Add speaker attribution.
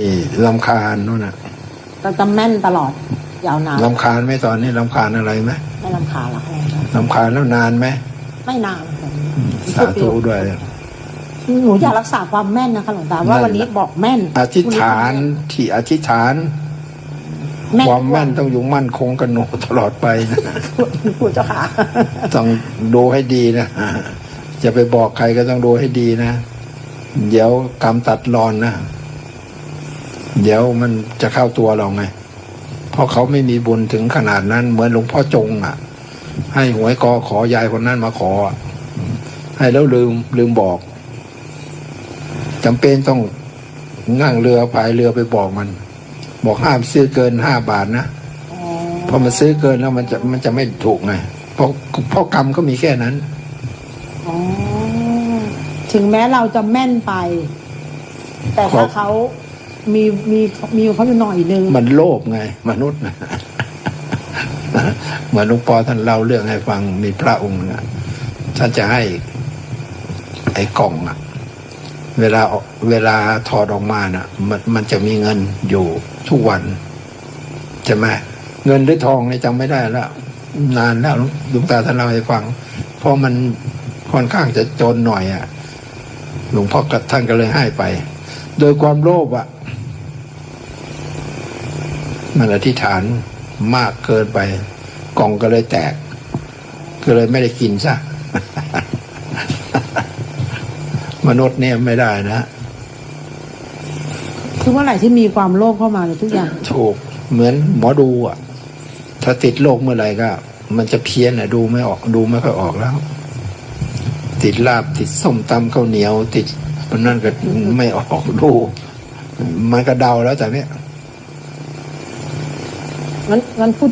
Speaker 1: นี่ลำคาญนู่นน่ะ
Speaker 2: เราจะแม่นตลอดยาวนาน
Speaker 1: ลำคาญไหมตอนนี้ลำคาญอะไรไหม
Speaker 2: ไม่ลำคาญหรอกค่ะ
Speaker 1: ลำคาญแล้วนานไหม
Speaker 2: ไม่นานค่ะ
Speaker 1: สาธุด้วย
Speaker 2: หนูอยากรักษาความแม่นนะคะหลวงตาว่าวันนี้บอกแม่น
Speaker 1: อธิษฐานที่อธิษฐาน
Speaker 2: แม่น
Speaker 1: ความแม่นต้องอยู่มั่นคงกันหนูตลอดไปนะ
Speaker 2: พูดเจ้าค่ะ
Speaker 1: ต้องดูให้ดีนะจะไปบอกใครก็ต้องดูให้ดีนะ เดี๋ยวกรรมตัดรอนนะ เดี๋ยวมันจะเข้าตัวเราไง เพราะเขาไม่มีบุญถึงขนาดนั้น เหมือนหลวงพ่อจงอะ ให้หวยกอขอยายคนนั้นมาขอ ให้แล้วลืมลืมบอกจำเป็นต้องนั่งเรือพายเรือไปบอกมัน บอกห้ามซื้อเกินห้าบาทนะพอมันซื้อเกินแล้วมันจะมันจะไม่ถูกไงเพราะเพราะกรรมก็มีแค่นั้น
Speaker 2: ถึงแม้เราจะแม่นไป แต่ถ้าเขา มีมีมีเขาอยู่หน่อยนึง
Speaker 1: มันโลภไง มนุษย์นะเหมือนหลวงปอท่านเล่าเรื่องให้ฟังมีพระองค์นะท่านจะให้ ไอ้กล่องอะเวลาเวลาถอดออกมาน่ะ มันมันจะมีเงินอยู่ทุกวันใช่ไหมเงินหรือทองเนี่ยจำไม่ได้แล้วนานแล้วหลวงตาท่านเล่าให้ฟัง เพราะมันค่อนข้างจะจนหน่อยอะหลวงพ่อกับท่านก็เลยให้ไป โดยความโลภอะ มันอธิษฐานมากเกินไป กล่องก็เลยแตก ก็เลยไม่ได้กินซะมนุษย์เนี่ยไม่ได้นะ
Speaker 2: คือเมื่อไหร่ที่มีความโลภเข้ามาในยทุกอย่าง
Speaker 1: ถูกเหมือนหมอดูอะ ถ้าติดโรคเมื่อไหร่ก็ มันจะเพี้ยนอะดูไม่ออกดูไม่ค่อยออกแล้ว ติดลาบติดส้มตำข้าวเหนียว ติดมันนั่นก็ไม่ออกดู มันก็เดาแล้วแต่เนี้ย
Speaker 2: งั้นงั้นพูด